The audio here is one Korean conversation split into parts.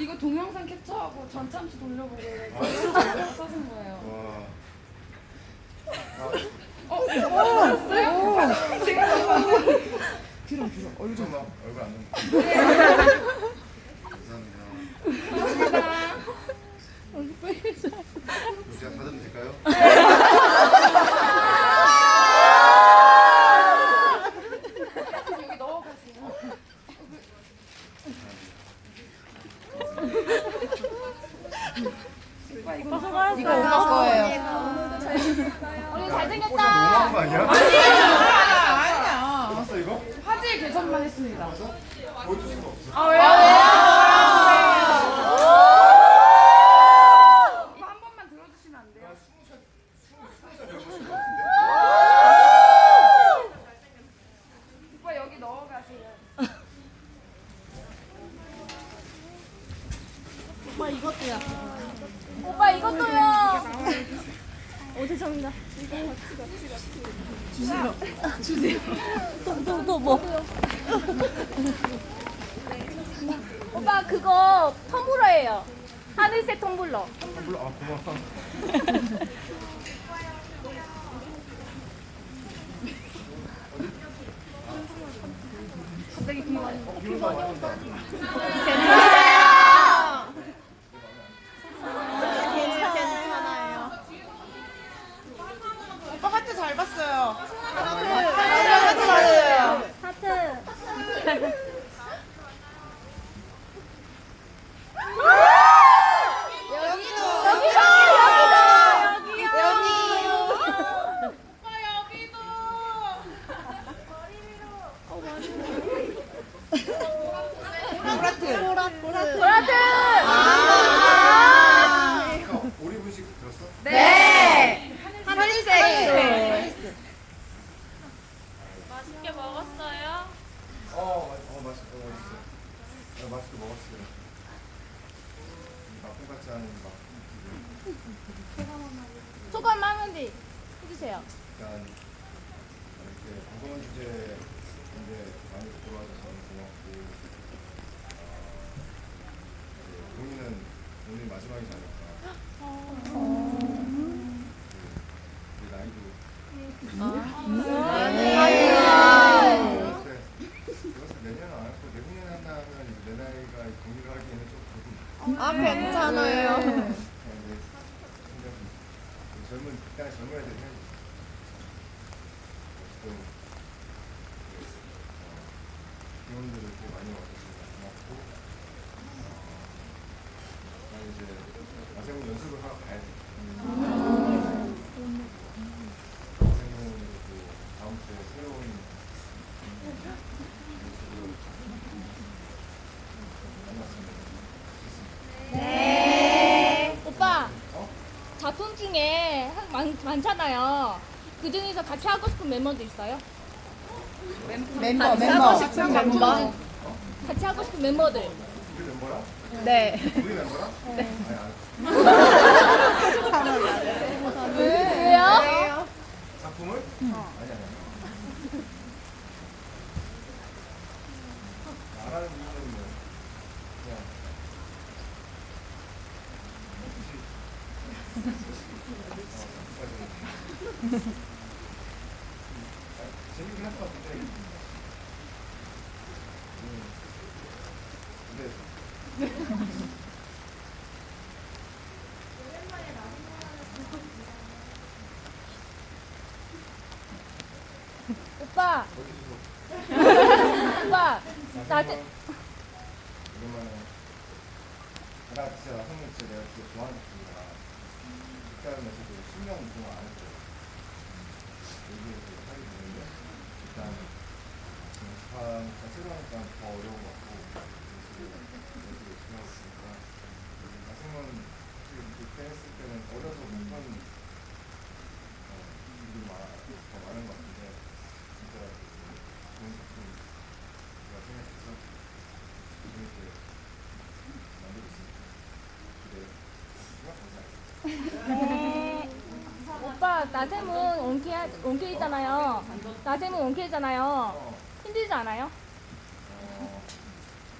이거 동영상 캡처하고 전참시 돌려보고 아? 써준 거예요. 와. 뒤로 뒤로 얼굴. 잠깐만 얼굴 안 나오고. 감사합니다. 제가 받아도 될까요? 여기 넣어가세요. 이거 엄마 거예요. 언니 어, 잘생겼다. 너무한 거 아니야? 아니야. 봤어 이거? 화질 개선만 했습니다. 보여줄 수가 없어. 아 왜요? 이거 한 번만 들어주시면 안 돼요? 오빠 여기 넣어가세요. 오빠 이것도요. 오 죄송합니다. 주세요. 주세요. 또또 뭐? 오빠 그거 텀블러예요. 하늘색 텀블러. 물론 아 고마워. 갑자기 비 와요. 어, 거 맞는다. 오빠 하트 잘 봤어요. 하트 봤어요. 하트. 여기도 여기도 여기도 여기. 보라트. 보라트. 이거 오리분식 들었어? 네. 하늘색. 맛있게 먹었어요. 어, 맛- 어 맛있, 어 맛있어. 어, 맛있게 먹었어요. 않은 막 소감 한마디 해주세요. 약간 이렇게 방송한 주제 근데 많이 들어와줘서 너무 고맙고 어, 이제 본인은 오늘 마지막이지 않을까. 그, 그 나이도 이것을 이것을 내년은 안 하고 내후년에 한다 하면 이제 내 나이가 공유를 하기에는 좀 그렇고 아 괜찮아요. 그냥 이제 생각이 젊은 그때 애들 해야지. 또 기원들을 이렇게 많이 와줘서. 고맙고 어, 난 이제 마세훈 연습을 하러 가야 돼. 마세훈으로 또 다음 주에 새로운 모습으로 만났으면 좋겠습니다. 오빠 어? 작품 중에 한- 많, 많잖아요. 그 중에서 같이 하고 싶은 멤버도 있어요? 멤버 멤버. 멤버. 같이 하고 싶은 멤버들. 우리 멤버랑? 네. 우리 멤버랑? 네. 아니, 안 왜요? 작품을? 아니 아니 아니. 안 하는 이유는 뭐 그냥 재밌긴 할 것 같은데 음, 오빠, 오빠, 나 세- 오랜만에 나 진짜 나성민 진짜 내가 진짜 좋아하는 친구야. 국가연에서도 10년 동안 안 했어요 여기에서 하게 되는데 일단 하니까 더 어려운 것 같고 연습을 열심히 하고 있으니까 나성민 솔직히 그때 했을 때는 어려서 못한 어, 일이 많아, 더 많은 것 같은데 진짜 좋은 작품이라고 생각해서 재밌게 만들고 있습니다. 기대해 주시면 감사하겠습니다. 오빠 나샘은 있잖아요. 나샘은 원케잖아요. 어, 힘들지 않아요?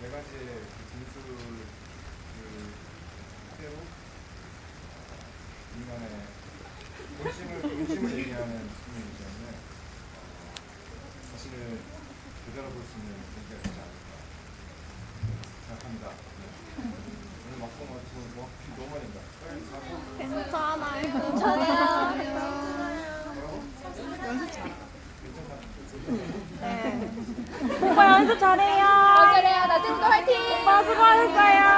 네 가지의 그 진술을 그대로 인간의 본심을 본심을 얘기하는 수준이기 때문에 어, 자신을 되돌아 볼 수 있는 계기가 되지 않을까 생각합니다. 네. 오늘 막상 맞춰서 뭐비 너무 많이 가고. 괜찮아요. 오빠 연습 잘해요. 어, 잘해요. 나샘도 화이팅! 오빠 수고하셨어요. 수고하셨어요.